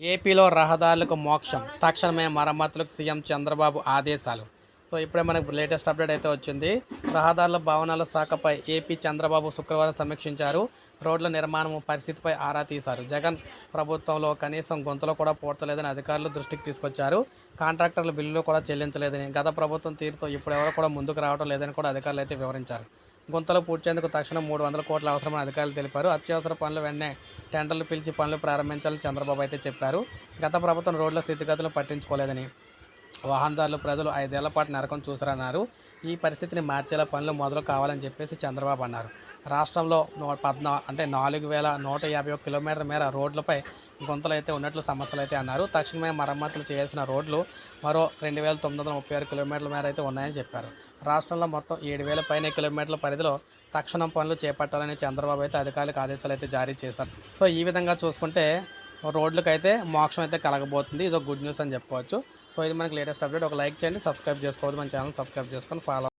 ఏపీలో రహదారులకు మోక్షం తక్షణమే మరమ్మతులకు సీఎం చంద్రబాబు ఆదేశాలు. సో ఇప్పుడే మనకు లేటెస్ట్ అప్డేట్ అయితే వచ్చింది. రహదారుల భవనాల శాఖపై ఏపీ చంద్రబాబు శుక్రవారం సమీక్షించారు. రోడ్ల నిర్మాణం పరిస్థితిపై ఆరా తీశారు. జగన్ ప్రభుత్వంలో కనీసం గొంతులో కూడా పూడ్చలేదని అధికారులు దృష్టికి తీసుకొచ్చారు. కాంట్రాక్టర్ల బిల్లులు కూడా చెల్లించలేదని గత ప్రభుత్వం తీరుతో ఇప్పుడు ఎవరు కూడా ముందుకు రావడం లేదని కూడా అధికారులు అయితే వివరించారు. గుంతలు పూడ్చేందుకు తక్షణం మూడు వందల కోట్ల అవసరమని అధికారులు తెలిపారు. అత్యవసర పనులు వెంటనే టెండర్లు పిలిచి పనులు ప్రారంభించాలని చంద్రబాబు అయితే చెప్పారు. గత ప్రభుత్వం రోడ్ల స్థితిగతులను పట్టించుకోలేదని వాహనదారులు ప్రజలు ఐదేళ్ళ పాటు నరకం చూసారన్నారు ఈ పరిస్థితిని మార్చేలా పనులు మొదలు కావాలని చెప్పేసి చంద్రబాబు అన్నారు. రాష్ట్రంలో నూ పద్నా అంటే నాలుగు వేల నూట యాభై ఒక కిలోమీటర్ల మేర రోడ్లపై గుంతలు అయితే ఉన్నట్లు సమస్యలు అయితే అన్నారు. తక్షణమే మరమ్మతులు చేయాల్సిన రోడ్లు మరో రెండు వేల తొమ్మిది వందల ముప్పై ఆరు కిలోమీటర్ల మేర అయితే ఉన్నాయని చెప్పారు. రాష్ట్రంలో మొత్తం ఏడు వేల పైన కిలోమీటర్ల పరిధిలో తక్షణం పనులు చేపట్టాలని చంద్రబాబు అయితే అధికారులకు ఆదేశాలు అయితే జారీ చేశారు. సో ఈ విధంగా చూసుకుంటే రోడ్లకు అయితే మోక్షం అయితే కలగబోతుంది. ఇది ఒక గుడ్ న్యూస్ అని చెప్పుకోవచ్చు. సో ఇది మనకి లేటెస్ట్ అప్డేట్. ఒక లైక్ చేయండి సబ్స్క్రైబ్ చేసుకోవద్దు. మన ఛానల్ సబ్స్క్రైబ్ చేసుకొని ఫాలో